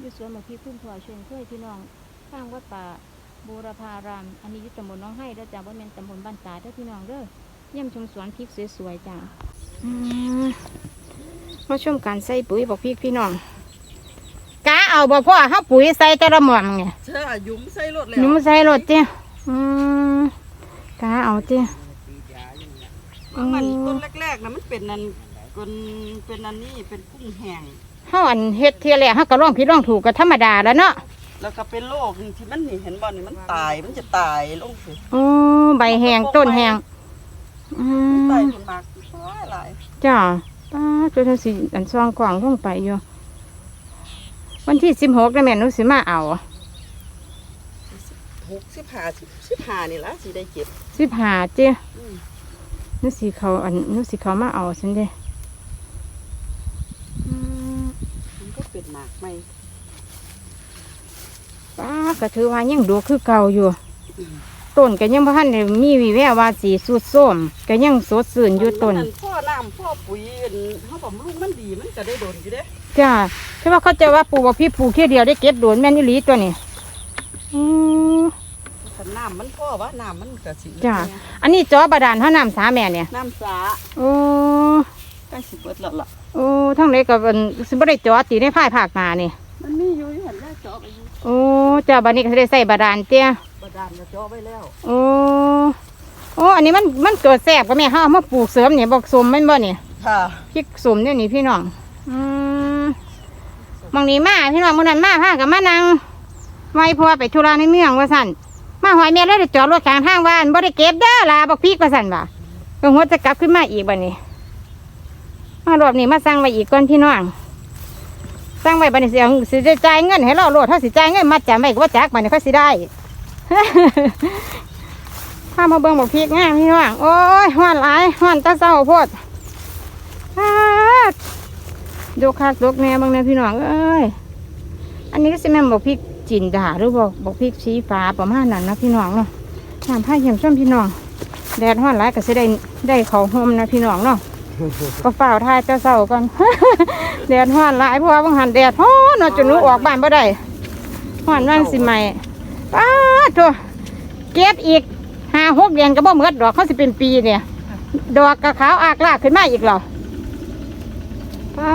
ท่านอยู่สวนบักพริกพุ่มพลอยเชิญเคยพี่น้องข้างวัดป่าบูรพาราม อันนี้อยู่ตำบลหน้องให้เด้อจ้าบ่แม่นตำบลบ้านตาเด้อพี่น้องเด้อเยี่ยมชมสวนพริกสวยๆจ้าอืมมาชมการใส่ปุ๋ยบักพริกพี่น้องกะเอาบ่พ่อเฮาปุ๋ยใส่แต่ละหม่อมไงเชื่อยุ่มใส่รถแล้วหนูใส่รถเจ้อืมกะเอาเจ้มันต้นแรกๆนะมันเป็นนันเป็นเป็นอันนี้เป็นกุ้งแห้ง เฮาอันเฮ็ดเทียแรกเฮาก็ร้องผิดร้องถูกก็ธรรมดาแล้วเนาะแล้วก็เป็นโรคนี่ที่มันนี่เห็นบ่นี่มันตายมันจะตายลงสิโอ้ใบแห้งต้นแห้งอืตายมจนมากหลายหลายจ้าป้าตัวทัสิอันซองกล่องลงไปอยู่วันที่สิบหกแล้วแม่หนูสิมาเอาหกสิบห้าสิบสิบห้านี่ละสิได้เก็บสิบหาเจ้อืมหนูสิเขาอันหนูสิเขามาเอาฉันเด้อืม มันก็ เป็นหมากไหมป้าก็ถือว่ายังดูคือเก่าอยู่ ต้นก็ยังบ่ทันได้มีวีแววว่าสีสุดส้มก็ยังสดชื่นอยู่ต้นมัพ่อน้ำพ่อปุ๋ยอันเขาบอกลูกมันดีมันก็ได้โดนอยู่เด้จ้าใช่ว่าเขาใจะว่าปลูกว่าพี่ปลูกแค่เดียวได้เก็บโดนแม่นอี่ลีตัวนี้อืมถ้าน้ำมันพ่อว่าน้ำมันก็สิจ้ะอันนี้จอบาดาลเท่าน้ำสาแม่เนี่ยน้ำสาโอ้ ใกล้สิเบิดแล้วล่ะโอ้ทั้งไหนก็เป็นสิบ่ได้จอตีในภายภาคมานี่ มันมีอยู่อยู่หันแรกเจาะไปอยู่โอ้จ้าบัดนี้ก็สิได้ใส่บาดาลเตี้ยบาดาลก็เจาะไปแล้วโอ้โอ้อันนี้มันมันเกิดแสบก็แม่เฮาเอามาปลูกเสริมเนี่ยบอกสมแม่นบ่เนี่ยค่ะพริกสมเนี่ยนี่พี่น้องอืมบางนี้มาพี่น้องมื้อนั้นมาพากับมานั่งไว้เพราะว่าไปธุระในเมืองว่าซั่นมาหอยแม่เลยได้จอดรถกลางทางว่าอันบ่ได้เก็บเด้อล่ะบักพริกว่าซั่นว่าก็หัวจะกลับขึ้นมาอีกบัดนี้ มารอบนี้มาสั่งไว้อีกก่อนพี่น้องสั่งไว้บัดนี้สิเอาสิได้จ่ายเงินให้เราโลดถ้าสิจ่ายเงินมาจำไว้ก็ว่าจักบัดนี้เขาสิได้พามาเบิ่งบักพริกงามพี่น้องโอ้ยฮ้อนหลายฮ้อนตะเศร้าโพดอ้าดยกคักยกแม่บางเนี่ยพี่น้องเอ้ยอันนี้ก็สิแม่บอกพริกจินดาหรือบอกบอกพริกชี้ฟ้าประมาณนั้นนะพี่น้องเนาะน้ำผ้าเยี่ยมช่วพี่น้องแดดห้อนหลายก็สิได้ได้เขาห่มนะพี่น้องเนาะ ก็เฝ้าทายเจ้าเศร้าก่อน แดดห้อนหลายเพราะว่าบางหันแดดฮ้อนเนาะจนหนูออกบ้านบ่ได้ห้อนว่างสิใหม่ป้าดโถเก็บอีกห้าหกเดือนก็บ่หมดดอกเขาสิเป็นปีเนี่ย ดอกกระขาวอากลากขึ้นมาอีกเหรอป้า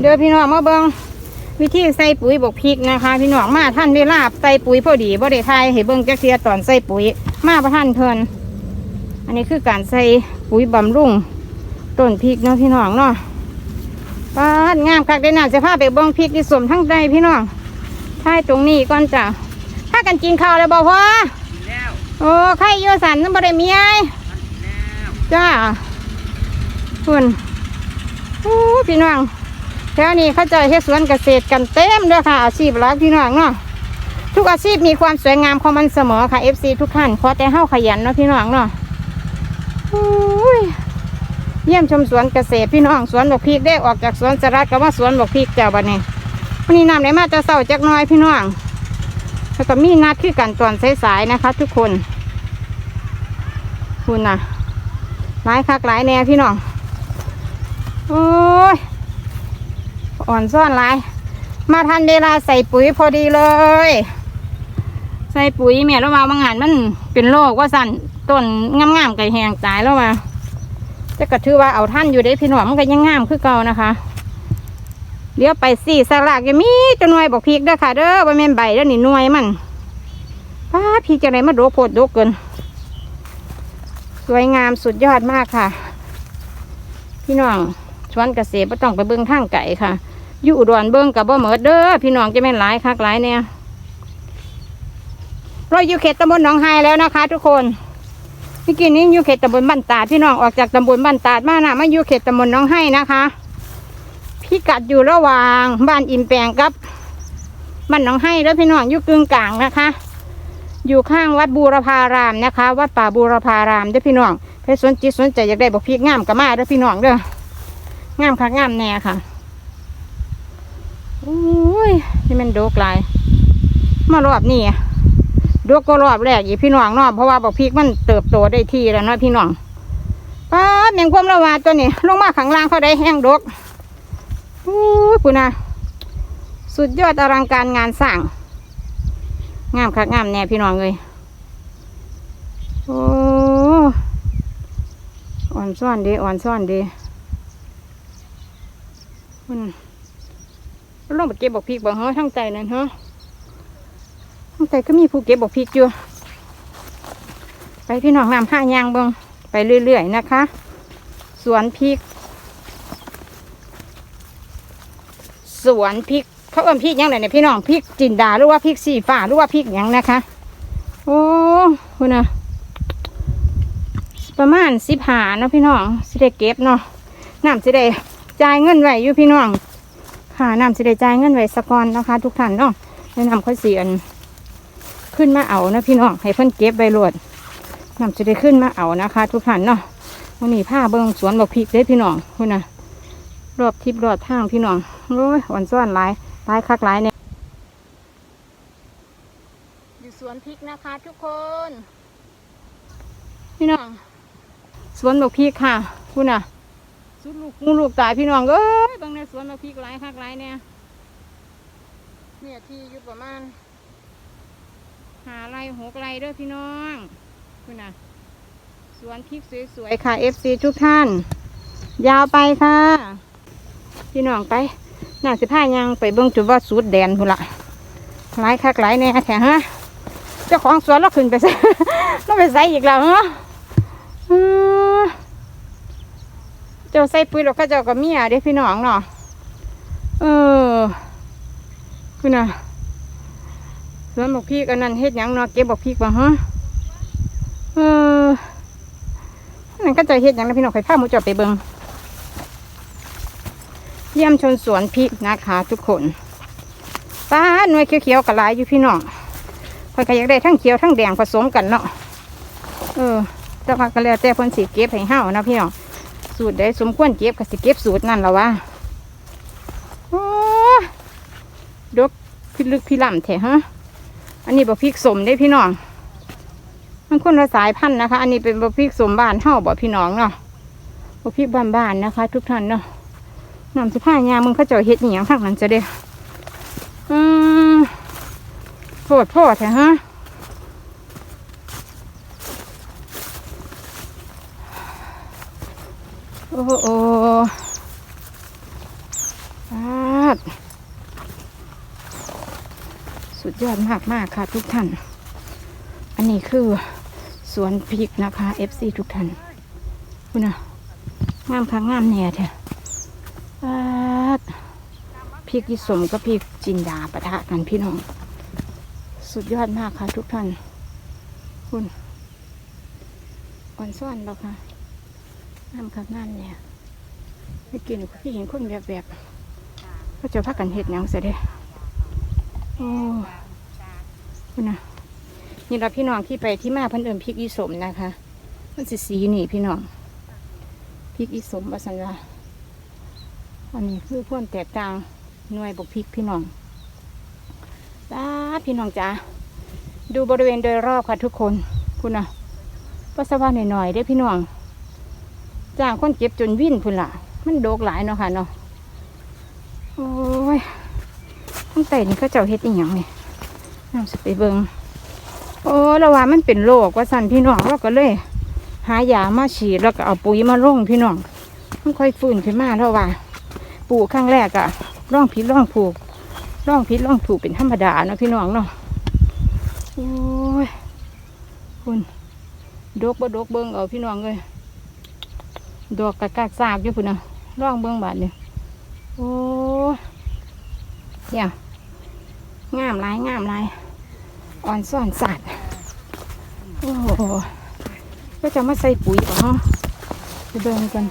เดี๋ยวพี่น้องมาเบิงวิธีใส่ปุ๋ยบกพริกนะคะ พี่น้องมาท่านเวลาใส่ปุ๋ยพอดีบ่ได้ทายให้เบิ่งจักเทียตอนใส่ปุ๋ยมาประท่านเพิ่นอันนี้คือการใส่ ปุ๋ยบำรุงต้นพริกเนาะพี่น้องเนาะปาดงามคักได้น่าจะพาไปเบิ่งพริกที่สมทั้งใดพี่น้องทายตรงนี้ก่อนจ้ะถ้ากันกินข้าวแล้วบอกว่าแล้วโอ้ไข่โยสันนั่นบ่ได้มีไอ้แล้วจ้าคุณโอ้พี่น้องแถวนี้เขาเจะเฮ็ดสวนเกษตรกันเต็มเลยค่ะ อาชีพหลักพี่น้องเนาะทุกอาชีพมีความสวยงามของมันเสมอค่ะ FC ทุกท่านขอแต่เฮาขยันเนาะพี่น้องเนาะโอ้ย เยี่ยมชมสวนเกษตรพี่น้องสวนบกพริกได้ออกจากสวนสลัดกับว่าสวนบกพริกเจ้าบัดนี้วันนี้น้ำไหลมาจะเศร้าจักน้อยพี่น้องแล้วก็มีนัดคือกันตอนสายๆนะคะ ทุกคนคุณน่ะหลายคักหลายแน่พี่น้องโอ้ยอ่อนซ่อนหลาย มาทันเวลาใส่ปุ๋ยพอดีเลย ใส่ปุ๋ยแม่แล้วว่าบางหันมันเป็นโรคว่าสั่น ต้นงามๆไก่แหงตายแล้วว่าจะกระถือว่าเอาท่านอยู่ได้พี่น้องมันก็ยังงามคือเก่านะคะเดี๋ยวไปสี่สลากยังมีจะหน่วยบอกพริกด้อค่ะ เด้อว่าแม่นใบเด้อนี่หน่วยมันป้าพริกจะไหนมาโดกโพดโดกเกิน สวยงามสุดยอดมากค่ะ พี่น้องชวนเกษตรไม่ต้องไปเบิ้งทางไก่ค่ะอยู่อุดรเบิ้งกับบ่เหมิดเด้อพี่น้องจะแม่นหลายคักหลายเนี่ยเราอยู่เขตตำบลหนองไฮแล้วนะคะ ทุกคน เมื่กี้นี้อยู่เขตตำบลบ้านตาดพี่น้องออกจากตำบลบ้านตาดมานะมาอยู่เขตตำบลหนองไฮนะคะพี่กัดอยู่ระหว่างบ้านอิมแปงกับบ้านหนองไฮแล้วพี่น้องอยู่กึ่งกลางนะคะ อยู่ข้างวัดบูรพารามนะคะ วัดป่าบูรพารามเด้อพี่น้องใครสนจิตสนใจอยากได้บอกพีกงามกับมาเด้อพี่น้องเด้องามคักงามแน่ค่ะโอ้ยนี่มันโดกลายมารอบนี้ ดกก็รอบแรกอีกพี่น้องเนาะเพราะว่าบอกพีกมันเติบโตได้ที่แล้วเนาะพี่น้องป้าดแมงความระวาตัวนี้ลงมาข้างล่างเขาได้แห้งดกโอ้คุณนะสุดยอดอลังการงานสร้าง งามคักงามแน่พี่น้องเลยโอ้อ่อนซ่อนดีอ่อนซ่อนดีมันลงไปเก็บบอกพริกบอกเฮ้ยทั้งใจนั่นเฮ้ทั้ งใจก็มีผู้เก็บบอกพริกอยู่ ไปพี่น้องนำห้ายางบงไปเรื่อยๆนะคะ สวนพริก สวนพริกเขาเอิ้นพริกยังไงเนี่ยพี่น้องพริกจินดาหรือว่าพริกสีฟ้าหรือว่าพริกยังนะคะ โอ้คุณนะประมาณสิบหาเนาะพี่น้องสิได้เก็บเนาะน้ำสิได้จ่ายเงินไว้อยู่พี่น้องค่ะน้ำสิได้จ่ายเงินไว้สกอนนะคะ ทุกท่านเนาะแนะนำข้อเสียน ขึ้นมาเอานะพี่น้องให้เพิ่นเก็บใบรวดน้ำสิได้ขึ้นมาเอานะคะ ทุกท่านเนาะวันนี้ผ้าเบิ้งสวนบอกพริกเด้อพี่น้องคุณนะรอบทิพย์รอบทางพี่น้องโอ้ยอ่อนซ่อนหลายหลายคักหลายเนี่ยอยู่สวนพริกนะคะ ทุกคน พี่น้องสวนบอกพริกค่ะคุณน่ะสุดลูกงูลูกตายพี่น้องเอ้ยบางในสวนบอกพริกหลายคักหลายเนี่ยเนี่ยที่อยู่ประมาณ หาไรหกไรเด้อพี่น้องคุณน่ะสวนพริกสวยๆค่ะ FC ทุกท่าน ยาวไปค่ะ พี่น้องไปหน่าสิพายังไปเบิ่งจุดว่าสูดแดนพุ่นละหลายคักหลายแน่แท้ฮะเจ้าของสวนเราขึ้นไปใส่เราไปใส่อีกแล้วฮะอือเจ้าใส่ปุ๋ยแล้วเขาเจ้าก็เมียเด้พี่น้องเนาะเออคุณน่ะ วนบอกพี่กันนั่นเฮ็ดยังเนาะเก็บบอกพี่บ่ฮะเออนั่นก็จะเฮ็ดยังนะพี่น้องไปพาหมูเจาไปเบิงเยี่ยมชนสวนพริกนะคะทุกคนป้าหน่วยเขียวๆกับลายอยู่พี่น้องคอยก็อยากได้ทั้งเขียวทั้งแดงผสมกันเนาะเออแต่ว่าก็แล้วแต่เพิ่นสิเก็บให้เฮานะพี่น้องสูตรใดสมควรเก็บก็สิเก็บสูตรนั่นและวะโอ้ดกพิลึกพิล่ำแท้ฮะ อันนี้บ่พริกสมได้พี่น้อง มันคนละสายพันธุ์นะคะ อันนี้เป็นบ่พริกสมบ้านเฮาบ่พี่น้องเนาะบ่พริกบ้านๆนะคะ ทุกท่านเนาะน้ำสิผ้ายามึงเขาเจ้าเฮ็ดอหย่างทางนั้นจะเด้อืมโพดโพดแท้ฮะโอ้โหโอ้ปา สุดยอดมากมากค่ะทุกท่าน อันนี้คือสวนพริกนะคะ FC ทุกท่านคุณนะงามค่ะงามแน่แท้ปาดพริกยี่สมกับพริกจินดาปะทะกันพี่น้อง สุดยอดมากค่ะทุกท่าน คุณอ่อนซ่อนแล้วค่ะงามค่ะงามเนี่ยไปกินพี่เห็นคนแบบแบบๆก็จะพักกันเห็ดยังเสียเด้โอ้ คุณนะนี่เราพี่น้องที่ไปที่มาเพันเอิมพริกยี่สมนะคะ มันสีสีนี่พี่น้องพริกยี่สมบัสันว่าอันนี้คือพ่นแตกต่างหน่วยบกพริกพี่น้องจ้าพี่น้องจ้าดูบริเวณโดยรอบค่ะทุกคนคุณนะปัสสาวะหน่อยๆได้พี่น้องจ้างคนเก็บจนวิ่นพุ่นละมันโดกหลายเนาะค่ะเนาะโอ้ยตั้งแต่นี่เขาเจ้าเฮ็ดอีหยังนี่ น้ำสไปเบิงโอ้ระว่ามันเป็นโรคว่าสั่นพี่น้องเราก็เลย หายามาฉีดแล้วก็เอาปุ๋ยมาลงพี่น้องมันค่อยฟื้นขึ้นมาแล้วว่าปลูกครั้งแรกอะร่องพิษร่องผูกร่องพิษร่องผูกเป็นธรรมดาเนาะพี่น้องเนาะโอ้ยคุณดกบ่ดกเบิ้งเอาพี่น้องเลยดอกกะกากซากอยู่พุ่นนะร่องเบิ้งบาดเนี่ยโอ้ยเนี่ย งามหลายงามหลายอ่อนซ่อนสัตว์โอ้โหก็จะมาใส่ปุ๋ยเหรอไปเบิ่งกัน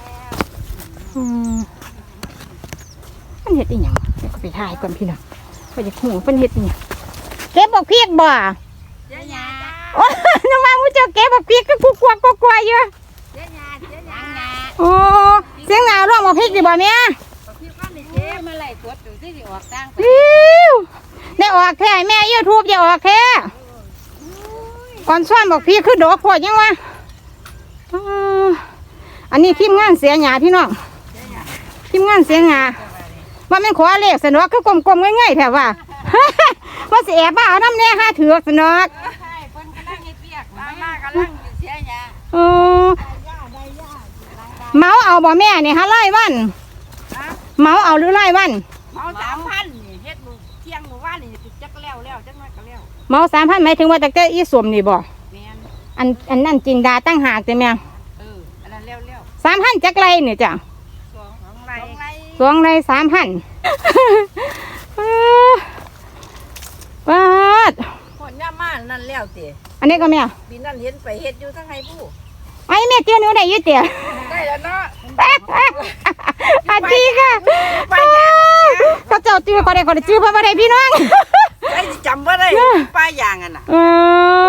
อืมมันเห็ดอีหยังเดี๋ยวก็ไปถ่ายก่อนพี่น้องก็จะหูเป็นเห็ดอีหยังเก็บบอกเพียกบ่เจ๊ยาโอ้ยน้องมามูเจ้าเก็บบอกเพียกก็กูกลัวกูกลัวอยู่เจ๊ยาเจ๊ยาโอ้เสียงหนาวร้องบอกเพียกดิบ่แม่พี่ก้อนนี่เจ๊มาไล่ตรวจดูที่สิออกตั้งวิว ได้ออกแค่แม่ยูทูบจะออกแค่ก่อนส่วนบอกเพียกคือดอกพวดยังวะอ้าอันนี้ทีมงานเสียหยาพี่น้องทีมงานเสียหยาว่าแม่นขอเลขสนอกคือกลมๆง่ายๆแถวว่าว่าสิแอบมาเอาน้ำแน่ห้าเถือกสนอกใช่เพิ่นกำลังเฮ็ดเวียกมาม่ากำลังเสียหยาเออเมาเอาบ่แม่นี่ฮะไล่วันฮะเมาเอาหรือไล่วันเมาสา เมาสามพันหมายถึงว่าแต่แต่อีสวมนี่บ่แม่นอันอันนั่นจินดาตั้งหากแต่แม่เอออันนั้นแล้วแล้วสามพันจักไรเนี่ยจ้ะสองสองไรสองไรสวงไรสามพันปาดคนย่ามานั่นแล้วติอันนี้ก็แม่ปีนั่นเห็นไปเฮ็ดอยู่ทั้งไห้ผู้ไอ้แม่เตี้ยหนูได้อยี่เตี้ย ได้แล้วเนาะ อาทีค่ะไปย่างเขาเจ้าตื้อเขาได้เขาได้จื้อเพราะว่าได้พี่น้อง ไอ้จำบ่ได้ป้ายางอะน่ะเอ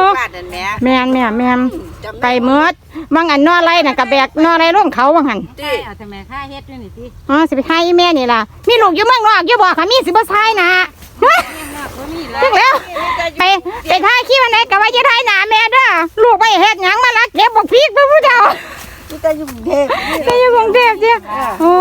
อบ้านนั่นแหม่แม่นแม่นแม่นจำไก่เมือดบางอันนอไรน่ะกับแบกนอไรร่องเขาบางหันติเอาทำไมค่าเฮ็ดด้วยนี่สิอ๋อสิไปทายอีแม่นี่ล่ะมีลูกอยู่เมืองนอกอยู่บ่ค่ะมีสิบ่ทายนะบ่มีแล้วถึงแล้วไปไปทายขี้วันไหนก็ว่าจะทายหนาแม่เด้อลูกไปเฮ็ดหยังมาลักเก็บบักพริกพระพุทธเจ้านี่แต่อยู่กรุงเทพไปอยู่กรุงเทพเจ้โอ้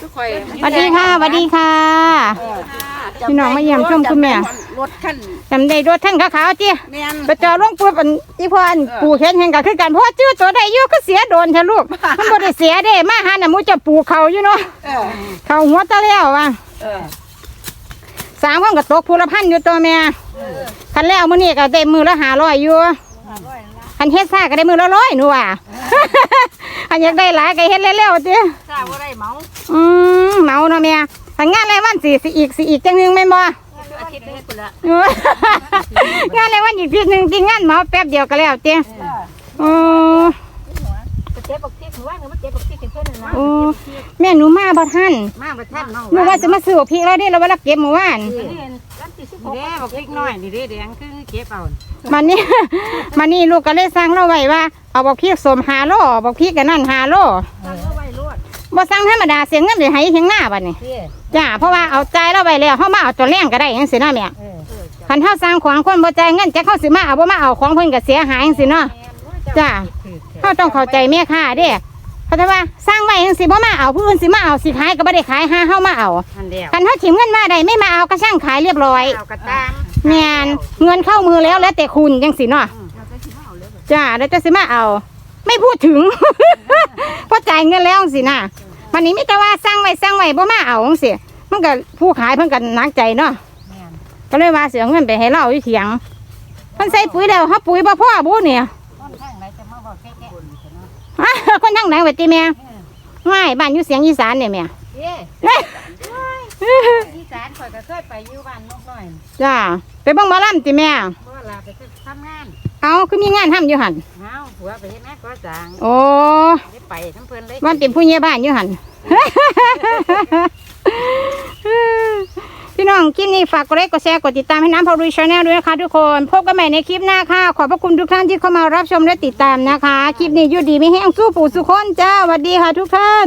ทุกข่อยสวัสดีค่ะสวัสดีค่ะ พี่น้องมาเยี่ยมชมคุณแม่ รถคันจำได้รถท่านขาวๆเจ้แม่นไปเจอลงปุ๊บอันอีพ่ออันปลูกเห็นเห็นก็คือกันเพราะว่าชื่อตัวใดอยู่ก็เสียโดนเถอะลูก มันบ่ได้เสียเด้มาหาน่ะมูจะปลูกเขาอยู่เนาะเออเขาหัวตะแล้วว่ะเออสามคนก็ตกภูละพันอยู่ตัวแม่คันแล้วมื้อนี้ก็ได้มือละ500อยู่คันเฮ็ดซ่าก็ได้มือละร้อยหนูว่าคันอยากได้หลายก็เฮ็ดเร็วๆติทราบว่าได้เมาอืมเมาเนาะแม่ คันงานอะไรวันสิสิอีกสิอีกจังหนึงแม่นบ่ อาทิตย์นึงพุ่นละเอองานอะไรวันอีกทีหนึงจริงงานเมาแป๊บเดียวก็แล้วติโอ้เจ็บบักพริกหนูว่าหนูมาเจ็บบักพริกเพิ่นน่ะนะโอ้แม่หนูมาบ่ทันมาบ่ทันน้องหนูว่าจะมาซื้อพริกแล้วเด้เราว่าเราเก็บเมื่อวานนี่วันที่16เด้บักพริกน้อยนี่เด้แดงคือเก็บเอามันนี่ มันนี่ลูกก็เลยสั่งเราไว้ว่า เอาบอกพริกสมหาโลบอกพริกกันนั่นหาโลตั้งเอาไว้รวด บ่สั่งธรรมดาเสียเงินไปให้เพียงหน้าบัดนี้สิจ้าเพราะว่าเอาใจายเราไว้แล้วเฮามาเอาตัวแรงก็ได้จังซี่นะแม่เออคันเฮาสั่งของคนบ่จ่ายเงินจักเฮาสิมาเอาบ่มาเอาของเพิ่นก็เสียหายจังซี่เนาะ จ้า เฮาต้องเข้าใจแม่ค้าเด้เพราะแต่ว่าสร้างไว้จังซี่บ่มาเอาผู้อื่นสิมาเอาสิขายก็บ่ได้ขายหาเฮามาเอาอันเดียวคันเฮาถิ่มเงินมาได้ไม่มาเอาก็ช่างขายเรียบร้อยเอากระตามแม่นเงินเข้ามือแล้วแล้วแต่คุณจังซี่เนาะ จ้าแล้วจะสิมาเอา ไม่พูดถึง เพราะจ่ายเงินแล้วสินะ วันนี้มิตรว่าสร้างไว้สร้างไว้บ่มาเอาจังสิมันก็ผู้ขายเพิ่นก็หนักใจเนาะแม่นก็เลยว่าเสียเงินไปให้เราอยู่เถียง มันใส่ปุ๋ยแล้วเฮาปุ๋ยบ่พอบุเนี่ยต้นทางไหนจะมาบอกแค่ๆคนเนาะอะคนทางไหนวะติแม่ง่ายบ้านอยู่เสียงอีสานเนี่ยแม่ เอ้อีสานข่อยก็เคยไปอยู่บ้านนกน้อยจ้าไปเบิ่งหมอลำติแม่บ่ลาไปทำงาน เอาคือมีงานทำอยู่หั่นเฮาหัวไปเฮ็ดแม่ก็จ้างโอ้ได้ไปทั้งเพิ่นเลยวันเป็นผู้ใหญ่บ้านอยู่หั่นพี่น้องคลิปนี้ฝากกดไลค์กดแชร์กดติดตามให้น้ำพอรุยชาแนลด้วยนะคะทุกคนพบกันใหม่ในคลิปหน้าค่ะ ขอบพระคุณทุกท่านที่เข้ามารับชมและติดตามนะคะ คลิปนี้อยู่ดีไม่แห้งสู้ปู่สุขคนจ้าสวัสดีค่ะทุกท่าน